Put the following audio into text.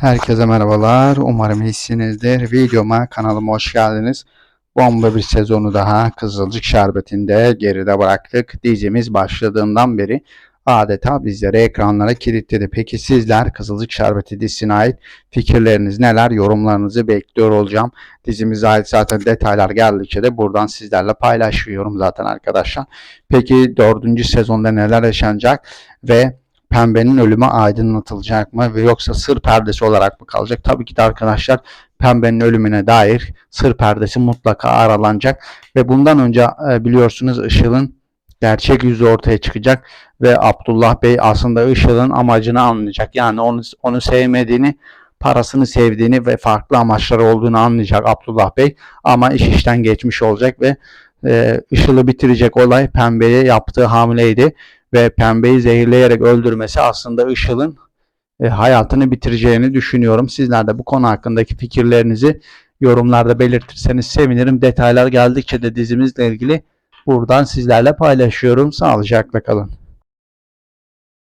Herkese merhabalar. Umarım iyisinizdir. Videoma, kanalıma hoş geldiniz. Bomba bir sezonu daha Kızılcık Şerbeti'nde geride bıraktık. Dizimiz başladığından beri adeta bizleri ekranlara kilitledi. Peki sizler Kızılcık Şerbeti dizisine ait fikirleriniz neler? Yorumlarınızı bekliyor olacağım. Dizimize ait zaten detaylar geldikçe de buradan sizlerle paylaşıyorum zaten arkadaşlar. Peki dördüncü sezonda neler yaşanacak ve Pembe'nin ölümü aydınlatılacak mı ve yoksa sır perdesi olarak mı kalacak? Tabii ki de arkadaşlar Pembe'nin ölümüne dair sır perdesi mutlaka aralanacak ve bundan önce e, biliyorsunuz Işıl'ın gerçek yüzü ortaya çıkacak ve Abdullah Bey aslında Işıl'ın amacını anlayacak. Yani onu onu sevmediğini, parasını sevdiğini ve farklı amaçları olduğunu anlayacak Abdullah Bey ama iş işten geçmiş olacak ve e, Işıl'ı bitirecek olay Pembe'ye yaptığı hamleydi ve pembeyi zehirleyerek öldürmesi aslında Işıl'ın e, hayatını bitireceğini düşünüyorum. Sizler de bu konu hakkındaki fikirlerinizi yorumlarda belirtirseniz sevinirim. Detaylar geldikçe de dizimizle ilgili buradan sizlerle paylaşıyorum. Sağlıcakla kalın.